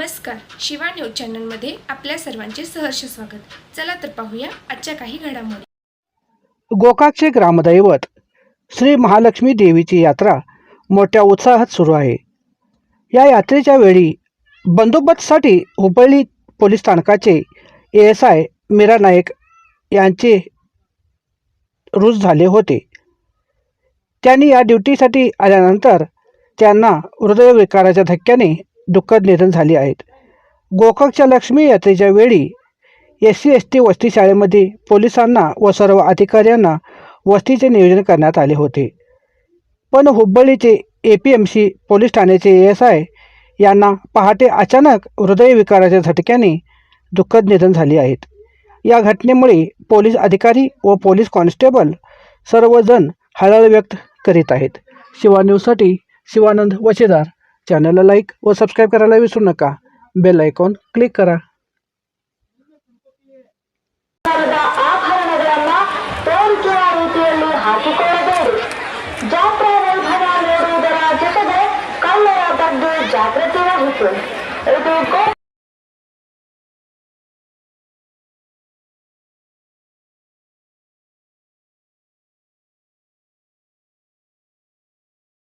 Shiva news चॅनलमध्ये आपल्या सर्वांचे सहर्ष स्वागत. चला तर पाहूया आजच्या काही घडामोडी. गोकाकचे ग्रामदैवत श्री महालक्ष्मी देवीची यात्रा मोठ्या उत्साहात सुरू आहे. या यात्रेच्या वेळी बंदोबस्तसाठी हुबळी पोलीस स्थानकाचे A S I Meera Naik यांचे रुज झाले होते. त्यांनी या ड्युटीसाठी आल्यानंतर त्यांना हृदयविकाराच्या धक्क्याने दुःखद निधन झाली आहेत. गोकाकच्या लक्ष्मी यात्रेच्या वेळी एस सी एस टी वस्ती शाळेमध्ये पोलिसांना व सर्व अधिकाऱ्यांना वस्तीचे नियोजन करण्यात आले होते. पण हुब्बळीचे A P M C police ठाण्याचे ए एस आय यांना पहाटे अचानक हृदयविकाराच्या झटक्याने दुःखद निधन झाले आहेत. या घटनेमुळे पोलीस अधिकारी व पोलीस कॉन्स्टेबल सर्वजण हळहळ व्यक्त करीत आहेत. शिवा न्यूजसाठी शिवानंद वचेदार चॅनलला लाईक व सबस्क्राईब करायला विसरू नका बेल आयकॉन क्लिक करा ಸರ್ಕಾರದ ಆಭರಣಗಳನ್ನ ತೋರಿಕೆಯ ರೀತಿಯಲ್ಲಿ ಹಾಕಿಕೊಳ್ಳಬೇಡಿ ಜಾತ್ರಾ ವೈಭವ ನೋಡುವುದರ ಜೊತೆಗೆ ಕಳ್ಳರ ಬಗ್ಗೆ ಜಾಗೃತಿ ವಹಿಸಿ ಇದು ಗೋ